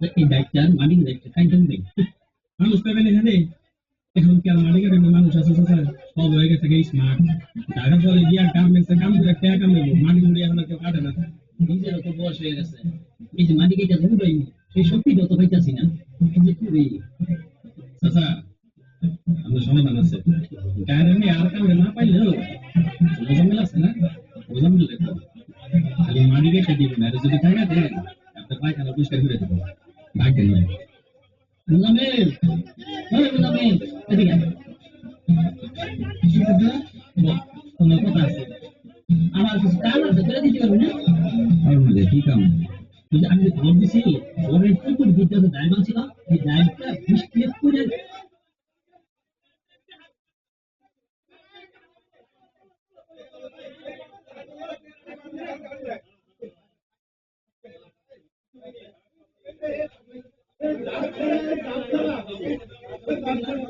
যে এই দায়িত্ব আর মালিক দায়িত্ব মানুষ পাবেন এখানে? এখন কি আর মালিকের মানুষ আছে স্যার সব হয়ে গেছে স্মার্ট ঢাকা শহরে গিয়ে গার্মেন্টসে কাম করে টাকা কামাইবো মালিক মুড়ি এখন কেউ কাটে না। নিজেরও তো বয়স হয়ে গেছে। এই যে মালিক এটা ধরবেই সেই শক্তি যত পাইতাছি না? যে তুই চাচা আমাদের সমাধান আছে। এমনি আর কামড়ে না পাইলেও মোজামিল আছে না? মোজামিল দেখো খালি মালিকে এটা দিবেন, আর যদি টাকা দেন। আপনার পায়খানা পরিষ্কার করে দেবো ডাকেন না মুজামিল ওই মুজামিল এদিকে কোনো কথা আছে? আমার কিছু কাজ আছে করে দিতে পারবি না? আর মধ্যে কি কাম? আমি যে ঘর দিছি ঘরের চতুর্দিক দিয়ে যে দায় এই দায়টা বৃষ্টি করে 何?